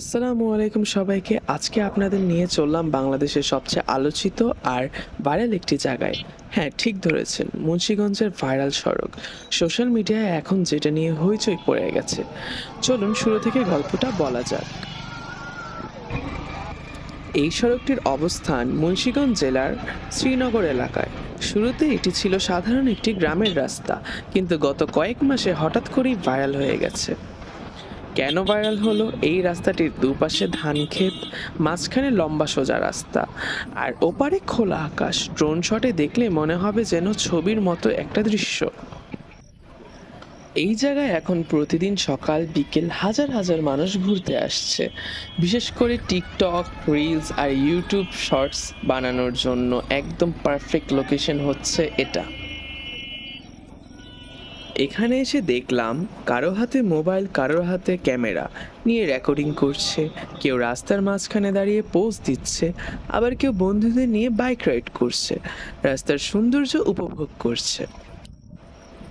আসসালামু আলাইকুম সবাইকে। আজকে আপনাদের নিয়ে চললাম বাংলাদেশের সবচেয়ে আলোচিত আর ভাইরাল একটি জায়গায়। হ্যাঁ ঠিক ধরেছেন, মুন্সীগঞ্জের ভাইরাল সড়ক। সোশ্যাল মিডিয়ায় এখন যেটা নিয়ে হইচই পড়ে গেছে। চলুন শুরু থেকে গল্পটা বলা যাক। এই সড়কটির অবস্থান মুন্সীগঞ্জ জেলার শ্রীনগর এলাকায়। শুরুতে এটি ছিল সাধারণ একটি গ্রামের রাস্তা, কিন্তু গত কয়েক মাসে হঠাৎ করেই ভাইরাল হয়ে গেছে। কেন ভাইরাল হলো? এই রাস্তাটির দুপাশে ধান ক্ষেত, মাঝখানে লম্বা সোজা রাস্তা। আর ওপারে খোলা আকাশ। ড্রোন শটে দেখলে মনে হবে যেন ছবির মতো একটা দৃশ্য। এই জায়গায় এখন প্রতিদিন সকাল, বিকেল হাজার হাজার মানুষ ঘুরতে আসছে। বিশেষ করে টিকটক, রিলস আর ইউটিউব শর্টস বানানোর জন্য। একদম পারফেক্ট লোকেশন হচ্ছে এটা। এখানে এসে দেখলাম কারও হাতে মোবাইল, কারোর হাতে ক্যামেরা নিয়ে রেকর্ডিং করছে। কেউ রাস্তার মাঝখানে দাঁড়িয়ে পোজ দিচ্ছে, আবার কেউ বন্ধুদের নিয়ে বাইক রাইড করছে। রাস্তার সৌন্দর্য উপভোগ করছে।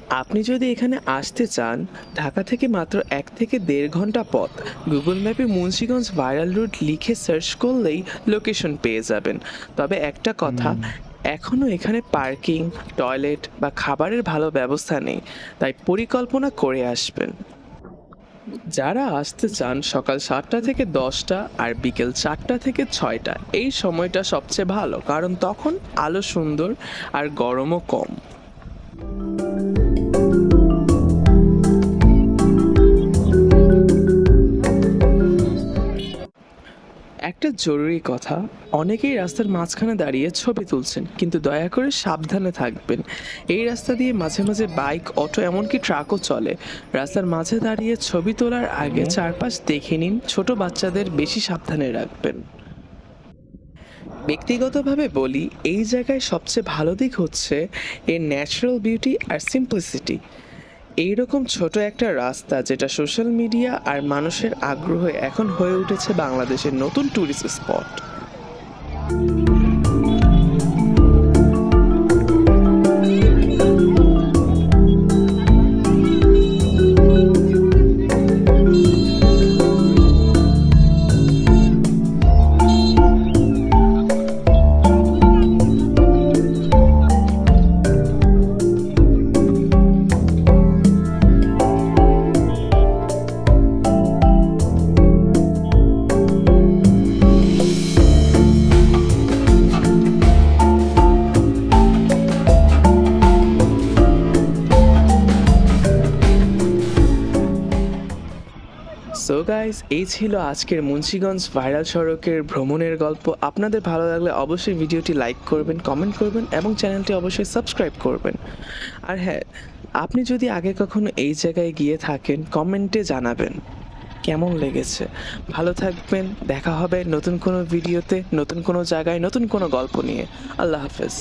আপনি যদি এখানে আসতে চান, ঢাকা থেকে মাত্র এক থেকে দেড় ঘণ্টা পথ। গুগল ম্যাপে মুন্সিগঞ্জ ভাইরাল রুট লিখে সার্চ করলেই লোকেশন পেয়ে যাবেন। তবে একটা কথা এখনও এখানে পার্কিং, টয়লেট বা খাবারের ভালো ব্যবস্থা নেই, তাই পরিকল্পনা করে আসবেন। যারা আসতে চান সকাল সাতটা থেকে দশটা আর বিকেল চারটা থেকে ছয়টা, এই সময়টা সবচেয়ে ভালো, কারণ তখন আলো সুন্দর আর গরমও কম। একটা জরুরি কথা। অনেকেই রাস্তার মাঝখানে দাঁড়িয়ে ছবি তুলছেন, কিন্তু দয়া করে সাবধানে থাকবেন। এই রাস্তা দিয়ে মাঝে মাঝে বাইক, অটো, এমনকি ট্রাকও চলে। রাস্তার মাঝে দাঁড়িয়ে ছবি তোলার আগে চারপাশ দেখে নিন, ছোট বাচ্চাদের বেশি সাবধানে রাখবেন। ব্যক্তিগতভাবে বলি, এই জায়গায় সবচেয়ে ভালো দিক হচ্ছে এর ন্যাচারাল বিউটি আর সিম্পলিসিটি এইরকম ছোট একটা রাস্তা যেটা সোশ্যাল মিডিয়া আর মানুষের আগ্রহে এখন হয়ে উঠেছে বাংলাদেশের নতুন ট্যুরিস্ট স্পট গাইস এই ছিল আজকের মুন্সিগঞ্জ ভাইরাল সড়কের ভ্রমণের গল্প। আপনাদের ভালো লাগলে অবশ্যই ভিডিওটি লাইক করবেন কমেন্ট করবেন এবং চ্যানেলটি অবশ্যই সাবস্ক্রাইব করবেন। আর হ্যাঁ আপনি যদি আগে কখনো এই জায়গায় গিয়ে থাকেন কমেন্টে জানাবেন কেমন লেগেছে। ভালো থাকবেন, দেখা হবে নতুন কোনো ভিডিওতে নতুন কোনো জায়গায়, নতুন কোনো গল্প নিয়ে। আল্লাহ হাফেজ।